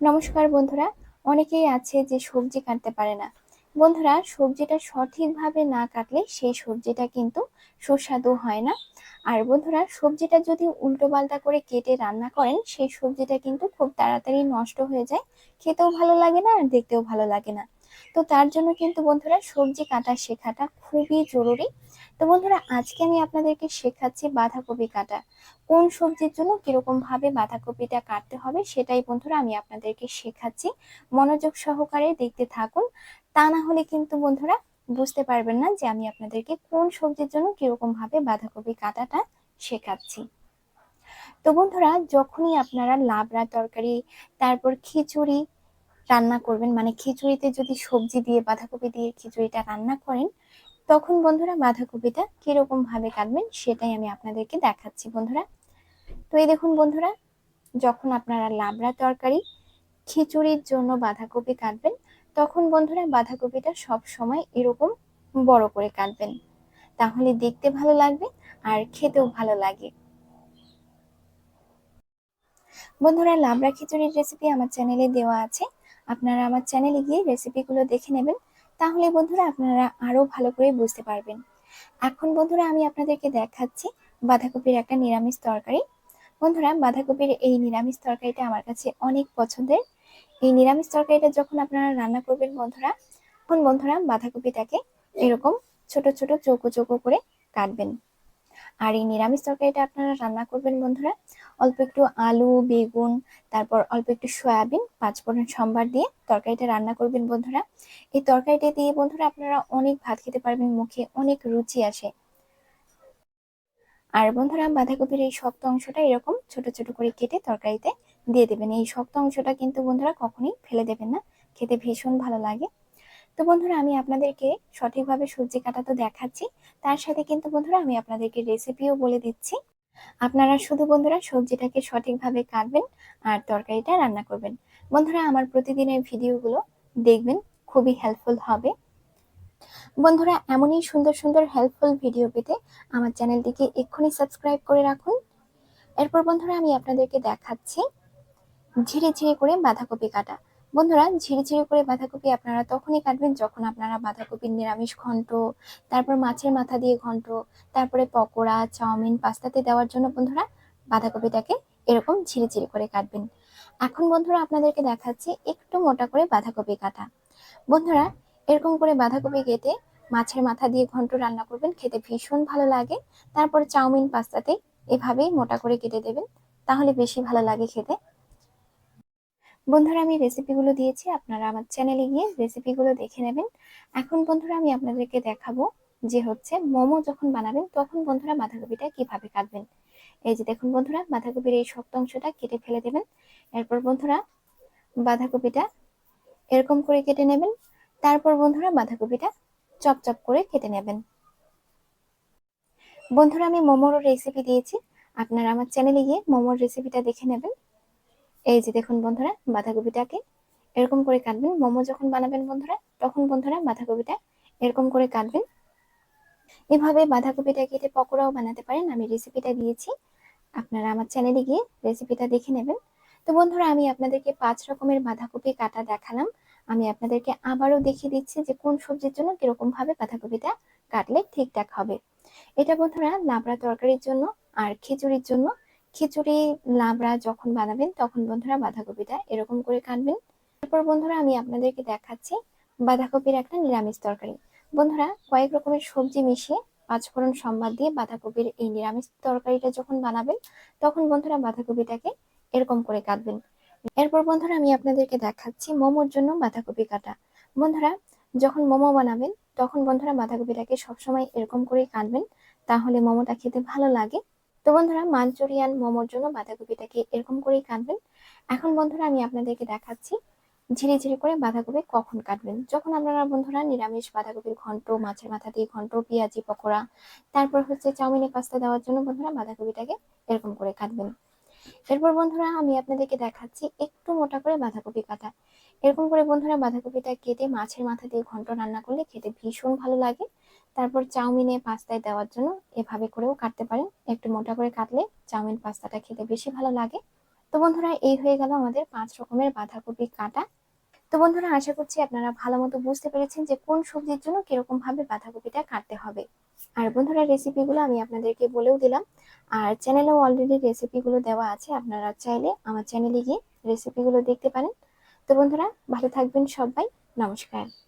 নমস্কার বন্ধুরা, অনেকেই আছে যে সবজি কাটতে পারে না। বন্ধুরা, সবজিটা সঠিকভাবে না কাটলে সেই সবজিটা কিন্তু সুস্বাদু হয় না। আর বন্ধুরা, সবজিটা যদি উল্টো পাল্টা করে কেটে রান্না করেন, সেই সবজিটা কিন্তু খুব তাড়াতাড়ি নষ্ট হয়ে যায়। খেতেও ভালো লাগে না আর দেখতেও ভালো লাগে না। তো তার জন্য কিন্তু বন্ধুরা সবজি কাটা শেখাটা খুবই জরুরি। তো বন্ধুরা, আজকে আমি আপনাদেরকে শেখাচ্ছি বাঁধাকপি কাটা। কোন সবজির জন্য কীরকম ভাবে বাঁধাকপিটা কাটতে হবে সেটাই বন্ধুরা আমি আপনাদেরকে শেখাচ্ছি। মনোযোগ সহকারে দেখতে থাকুন। তা না হলে কিন্তু বন্ধুরা বুঝতে পারবেন না যে আমি আপনাদেরকে কোন সবজির জন্য কীরকম ভাবে বাঁধাকপি কাটাটা শেখাচ্ছি। তো বন্ধুরা, যখনই আপনারা লাবড়া তরকারি, তারপর খিচুড়ি রান্না করবেন। মানে খিচুড়িতে যদি সবজি দিয়ে বাঁধাকপি দিয়ে খিচুড়িটা রান্না করেন, তখন বন্ধুরা বাঁধাকপিটা কীরকম ভাবে কাটবেন সেটাই আমি আপনাদেরকে দেখাচ্ছি বন্ধুরা। তো এই দেখুন বন্ধুরা, যখন আপনারা লাবড়া তরকারি খিচুড়ির জন্য বাঁধাকপি কাটবেন, তখন বন্ধুরা বাঁধাকপিটা সব সময় এরকম বড় করে কাটবেন। তাহলে দেখতে ভালো লাগবে আর খেতেও ভালো লাগে। বন্ধুরা, লাবড়া খিচুড়ির রেসিপি আমার চ্যানেলে দেওয়া আছে। আপনারা আমার চ্যানেলে গিয়ে রেসিপিগুলো দেখে নেবেন, তাহলে বন্ধুরা আপনারা আরও ভালো করে বুঝতে পারবেন। এখন বন্ধুরা আমি আপনাদেরকে দেখাচ্ছি বাঁধাকপির একটা নিরামিষ তরকারি। বন্ধুরা, বাঁধাকপির এই নিরামিষ তরকারিটা আমার কাছে অনেক পছন্দের। এই নিরামিষ তরকারিটা যখন আপনারা রান্না করবেন বন্ধুরা, তখন বন্ধুরা বাঁধাকপিটাকে এরকম ছোট ছোট চৌকো চৌকো করে কাটবেন। আর এই নিরামিষ তরকারিটা আপনারা রান্না করবেন বন্ধুরা। অল্প একটু আলু, বেগুন, তারপর অল্প একটু সয়াবিন পাঁচফোড়ন সম্বার দিয়ে তরকারিটা রান্না করবেন বন্ধুরা। এই তরকারিটা দিয়ে বন্ধুরা আপনারা অনেক ভাত খেতে পারবেন, মুখে অনেক রুচি আসে। আর বন্ধুরা বাঁধাকপির এই শক্ত অংশটা এরকম ছোট ছোট করে কেটে তরকারিতে দিয়ে দেবেন। এই শক্ত অংশটা কিন্তু বন্ধুরা কখনোই ফেলে দেবেন না। খেতে ভীষণ ভালো লাগে। তো বন্ধুরা, আমি আপনাদেরকে সঠিকভাবে সবজি কাটা তো দেখাচ্ছি। তার সাথে কিন্তু বন্ধুরা, আমি আপনাদেরকে রেসিপিও বলে দিচ্ছি। আপনারা শুধু বন্ধুরা সবজিটাকে সঠিকভাবে কাটবেন আর তরকারিটা রান্না করবেন। বন্ধুরা, আমার প্রতিদিনের ভিডিওগুলো দেখবেন, খুবই হেল্পফুল হবে। বন্ধুরা, এমনই সুন্দর সুন্দর হেল্পফুল ভিডিও পেতে আমার চ্যানেলটিকে এক্ষুনি সাবস্ক্রাইব করে রাখুন। এরপর বন্ধুরা, আমি আপনাদেরকে দেখাচ্ছি ঝিরে ঝিরে করে বাঁধাকপি কাটা। বন্ধুরা, ঝিরে ঝিরে করে বাঁধাকপি আপনারা তখনই কাটবেন যখন আপনারা বাঁধাকপির নিরামিষ ঘন্ট, তারপর মাছের মাথা দিয়ে ঘন্ট, তারপরে পকোড়া, চাউমিন, পাস্তাতে দেওয়ার জন্য বন্ধুরা বাঁধাকপিটাকে এরকম ঝিরে ঝিরে করে কাটবেন। এখন বন্ধুরা আপনাদেরকে দেখাচ্ছি একটু মোটা করে বাঁধাকপি কাটা। বন্ধুরা, এরকম করে বাঁধাকপি কেটে মাছের মাথা দিয়ে ঘন্ট রান্না করবেন, খেতে ভীষণ ভালো লাগে। তারপর চাউমিন, পাস্তাতে এভাবেই মোটা করে কেটে দেবেন, তাহলে বেশি ভালো লাগে খেতে। বন্ধুরা, আমি রেসিপিগুলো দিয়েছি। আপনারা আমার চ্যানেলে গিয়ে রেসিপিগুলো দেখে নেবেন। এখন বন্ধুরা, আমি আপনাদেরকে দেখাবো যে হচ্ছে মোমো যখন বানাবেন, তখন বন্ধুরা বাঁধাকপিটা কীভাবে কাটবেন। এই যে দেখুন বন্ধুরা, বাঁধাকপির এই শক্ত অংশটা কেটে ফেলে দেবেন। এরপর বন্ধুরা, বাঁধাকপিটা এরকম করে কেটে নেবেন। তারপর বন্ধুরা, বাঁধাকপিটা চপচপ করে কেটে নেবেন। বন্ধুরা, আমি মোমোর রেসিপি দিয়েছি। আপনারা আমার চ্যানেলে গিয়ে মোমোর রেসিপিটা দেখে নেবেন। এই যে দেখুন বন্ধুরা, বাঁধাকপিটাকে এরকম করে কাটবেন। মোমো যখন বানাবেন বন্ধুরা, তখন বন্ধুরা বাঁধাকপিটা এরকম করে কাটবেন। এভাবে বাঁধাকপিটা কেটে পকোড়াও বানাতে পারেন। আমি রেসিপিটা দিয়েছি। আপনারা আমার চ্যানেলে গিয়ে রেসিপিটা দেখে নেবেন। তো বন্ধুরা, আমি আপনাদেরকে পাঁচ রকমের বাঁধাকপি কাটা দেখালাম। আমি আপনাদেরকে আবারও দেখিয়ে দিচ্ছি যে কোন সবজির জন্য কীরকম ভাবে বাঁধাকপিটা কাটলে ঠিকঠাক হবে। এটা বন্ধুরা, লাবড়া তরকারির জন্য আর খিচুড়ির জন্য খিচুড়ি, লাবড়া যখন বানাবেন তখন বন্ধুরা বাঁধাকপিটা এরকম করে কাটবেন। তারপর বন্ধুরা আমি আপনাদেরকে দেখাচ্ছি বাঁধাকপির একটা নিরামিষ তরকারি। বন্ধুরা কয়েক রকমের সবজি মিশিয়ে পাঁচফোড়ন সম্বাদ দিয়ে বাঁধাকপির এই নিরামিষ তরকারিটা যখন বানাবেন তখন বন্ধুরা বাঁধাকপিটাকে এরকম করে কাটবেন। এরপর বন্ধুরা আমি আপনাদেরকে দেখাচ্ছি মোমোর জন্য বাঁধাকপি কাটা। বন্ধুরা যখন মোমো বানাবেন তখন বন্ধুরা বাঁধাকপিটাকে সবসময় এরকম করেই কাটবেন, তাহলে মোমোটা খেতে ভালো লাগে। তো বন্ধুরা, মাঞ্চুরিয়ান মোমোর জন্য বাঁধাকপিটাকে এরকম করেই কাটবেন। এখন বন্ধুরা, আমি আপনাদেরকে দেখাচ্ছি ঝিরে ঝিরে করে বাঁধাকপি কখন কাটবেন। যখন আপনারা বন্ধুরা নিরামিষ বাঁধাকপির ঘন্ট, মাছের মাথা দিয়ে ঘন্ট, পেঁয়াজি, পকোড়া, তারপর হচ্ছে চাউমিনে পাস্তা দেওয়ার জন্য বন্ধুরা বাঁধাকপিটাকে এরকম করে কাটবেন। এরপর বন্ধুরা, আমি আপনাদেরকে দেখাচ্ছি একটু মোটা করে বাঁধাকপি কাটা। এরকম করে বন্ধুরা বাঁধাকপিটা কেটে মাছের মাথা দিয়ে ঘন্ট রান্না করলে খেতে ভীষণ ভালো লাগে। তারপর চাউমিনে পাস্তায় দেওয়ার জন্য এভাবে করেও কাটতে পারেন। একটু মোটা করে কাটলে চাউমিন পাস্তাটা খেতে বেশি ভালো লাগে। তো বন্ধুরা, এই হয়ে গেল আমাদের পাঁচ রকমের বাঁধাকপি কাটা। তো বন্ধুরা, আশা করছি আপনারা ভালো মতো বুঝতে পেরেছেন যে কোন সবজির জন্য কীরকম ভাবে বাঁধাকপিটা কাটতে হবে। আর বন্ধুরা, রেসিপিগুলো আমি আপনাদেরকে বলেও দিলাম। আর চ্যানেলেও অলরেডি রেসিপিগুলো দেওয়া আছে। আপনারা চাইলে আমার চ্যানেলে গিয়ে রেসিপিগুলো দেখতে পারেন। তো বন্ধুরা, ভালো থাকবেন সবাই। নমস্কার।